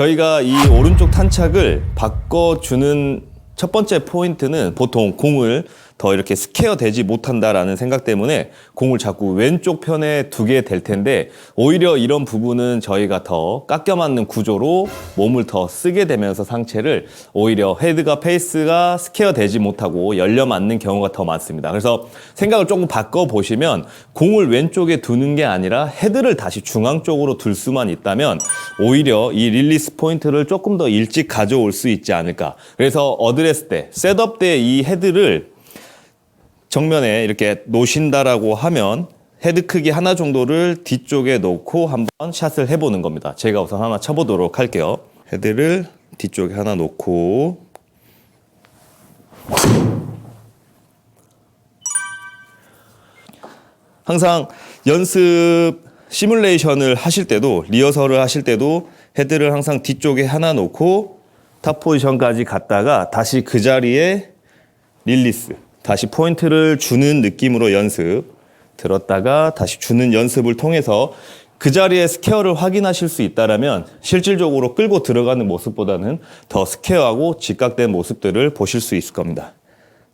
저희가 이 오른쪽 탄착을 바꿔주는 첫 번째 포인트는 보통 공을 더 이렇게 스퀘어 되지 못한다라는 생각 때문에 공을 자꾸 왼쪽 편에 두게 될 텐데 오히려 이런 부분은 저희가 더 깎여 맞는 구조로 몸을 더 쓰게 되면서 상체를 오히려 헤드가 페이스가 스퀘어 되지 못하고 열려 맞는 경우가 더 많습니다. 그래서 생각을 조금 바꿔 보시면 공을 왼쪽에 두는 게 아니라 헤드를 다시 중앙 쪽으로 둘 수만 있다면 오히려 이 릴리스 포인트를 조금 더 일찍 가져올 수 있지 않을까. 그래서 어드레스 때, 셋업 때 이 헤드를 정면에 이렇게 놓으신다라고 하면 헤드 크기 하나 정도를 뒤쪽에 놓고 한번 샷을 해보는 겁니다. 제가 우선 하나 쳐보도록 할게요. 헤드를 뒤쪽에 하나 놓고 항상 연습 시뮬레이션을 하실 때도 리허설을 하실 때도 헤드를 항상 뒤쪽에 하나 놓고 탑 포지션까지 갔다가 다시 그 자리에 릴리스 다시 포인트를 주는 느낌으로 연습 들었다가 다시 주는 연습을 통해서 그 자리에 스퀘어를 확인하실 수 있다라면 실질적으로 끌고 들어가는 모습보다는 더 스퀘어하고 직각된 모습들을 보실 수 있을 겁니다.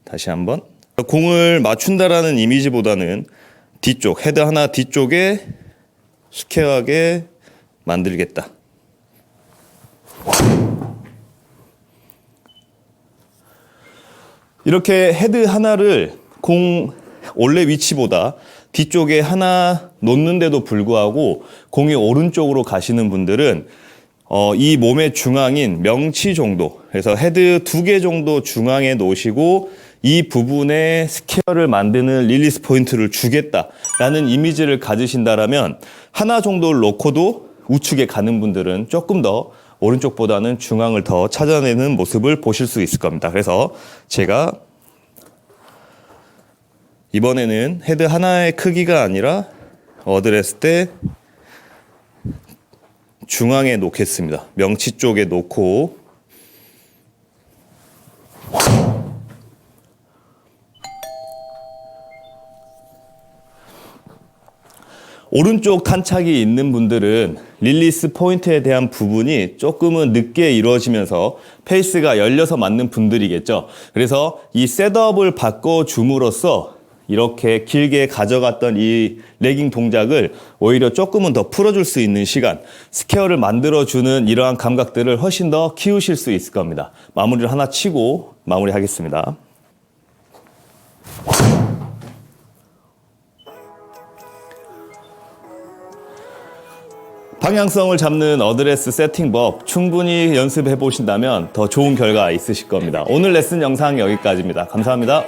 다시 한번 공을 맞춘다라는 이미지보다는 뒤쪽 헤드 하나 뒤쪽에 스퀘어하게 만들겠다. 이렇게 헤드 하나를 공 원래 위치보다 뒤쪽에 하나 놓는데도 불구하고 공이 오른쪽으로 가시는 분들은 어, 이 몸의 중앙인 명치 정도, 그래서 헤드 두 개 정도 중앙에 놓으시고 이 부분에 스퀘어를 만드는 릴리스 포인트를 주겠다라는 이미지를 가지신다라면 하나 정도를 놓고도 우측에 가는 분들은 조금 더 오른쪽보다는 중앙을 더 찾아내는 모습을 보실 수 있을 겁니다. 그래서 제가 이번에는 헤드 하나의 크기가 아니라 어드레스 때 중앙에 놓겠습니다. 명치 쪽에 놓고 오른쪽 탄착이 있는 분들은 릴리스 포인트에 대한 부분이 조금은 늦게 이루어지면서 페이스가 열려서 맞는 분들이겠죠. 그래서 이 셋업을 바꿔줌으로써 이렇게 길게 가져갔던 이 레깅 동작을 오히려 조금은 더 풀어줄 수 있는 시간, 스퀘어를 만들어주는 이러한 감각들을 훨씬 더 키우실 수 있을 겁니다. 마무리를 하나 치고 마무리하겠습니다. 방향성을 잡는 어드레스 세팅법 충분히 연습해 보신다면 더 좋은 결과 있으실 겁니다. 오늘 레슨 영상 여기까지입니다. 감사합니다.